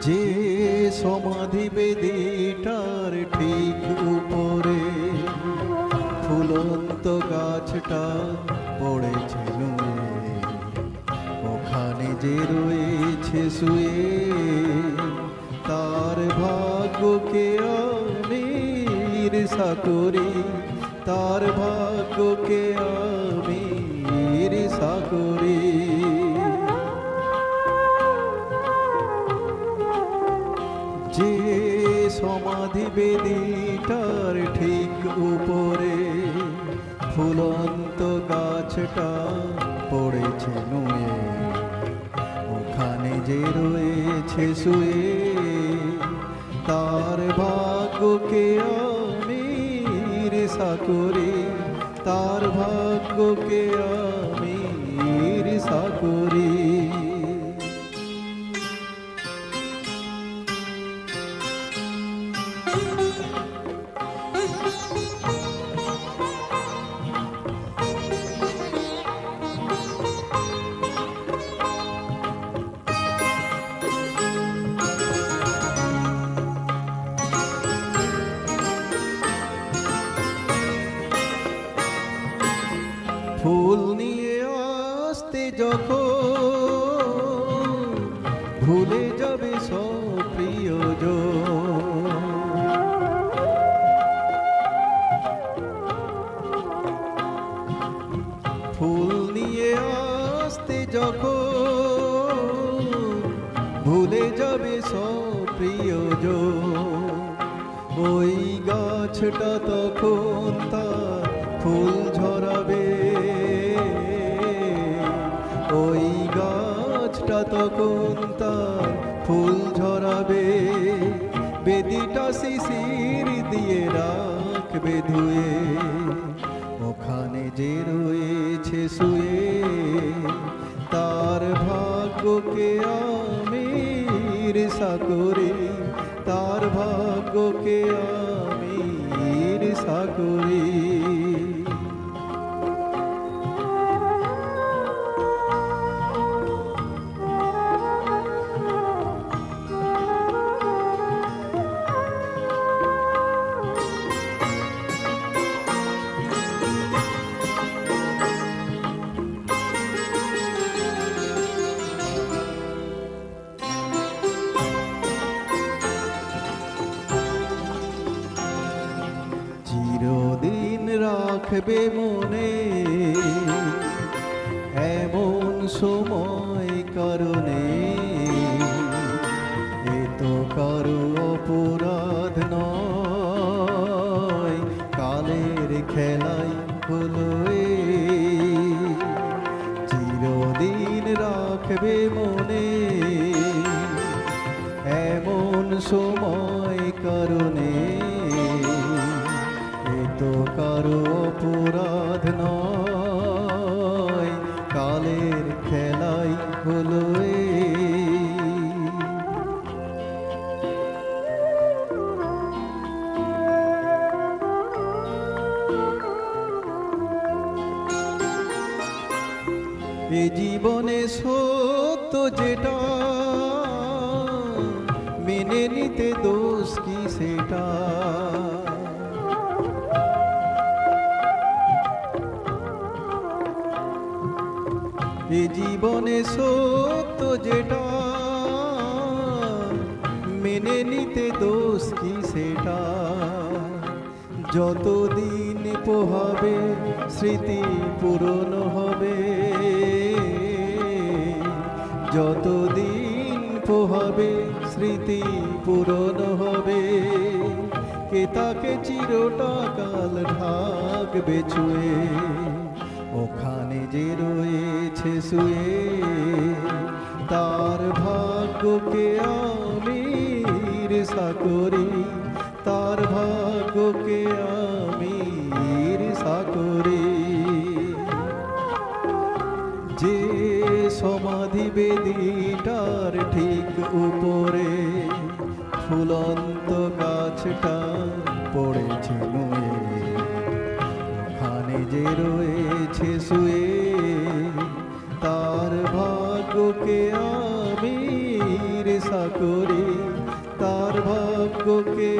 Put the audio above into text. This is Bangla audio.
যে সমাধি বেদিটার ঠিক উপরে ফুলন্ত গাছটা পড়েছিল ওখানে যে রয়েছে শুয়ে, তার ভাগ্যকে আমি ঈর্ষা করি তার ভাগ্যকে আমি ঈর্ষা করি যে সমাধি বেদিটার ঠিক উপরে ফুলন্ত গাছটা পড়েছে নুয়ে। ওখানে যে রয়েছে শুয়ে, তার ভাগ্যকে আমি ঈর্ষা করি তার ভাগ্যকে আমি নিয়ে আসতে যখন ভুলে যাবে সব প্রিয়জন ফুল নিয়ে আসতে যখন ভুলে যাবে সব প্রিয়জন ওই গাছটা তখন তার ফুল ঝরাবে। ওই গাছটা তখন তার ফুল ঝরাবে। বেদিটা শিশির দিয়ে রাখবে ধুয়ে। ওখানে যে রয়েছে শুয়ে, তার ভাগ্যকে আমি ঈর্ষা করি তার ভাগ্যকে আমি ঈর্ষা করি চিরদিন রাখবে মনে। এমন সময় কারণে এ তো কারও অপরাধ নয়। কালের খেলাই হলো চিরদিন রাখবে মনে। এমন সময় কারণে কারও অপরাধ খেলাই হলো জীবনে সত্য যেটা মেনে নিতে দোষ কি সেটা? এ জীবনে সত্য যেটা, মেনে নিতে দোষ কি সেটা? যতদিন পোহাবে, স্মৃতি পূরণ হবে। যতদিন পোহাবে, স্মৃতি পূরণ হবে। কে তাকে চিরটা কাল ঢাকবে ছুঁয়ে ওখানে যে রয়েছে শুয়ে, তার ভাগ্যকে আমি ঈর্ষা করি, তার ভাগ্যকে আমি ঈর্ষা করি। যে সমাধি বেদিটার ঠিক উপরে, ফুলন্ত গাছটা পড়েছে নুয়ে। ওখানে যে রয়েছে শুয়ে ভাগ্যকে ঈর্ষা করি তার ভাগ্যকে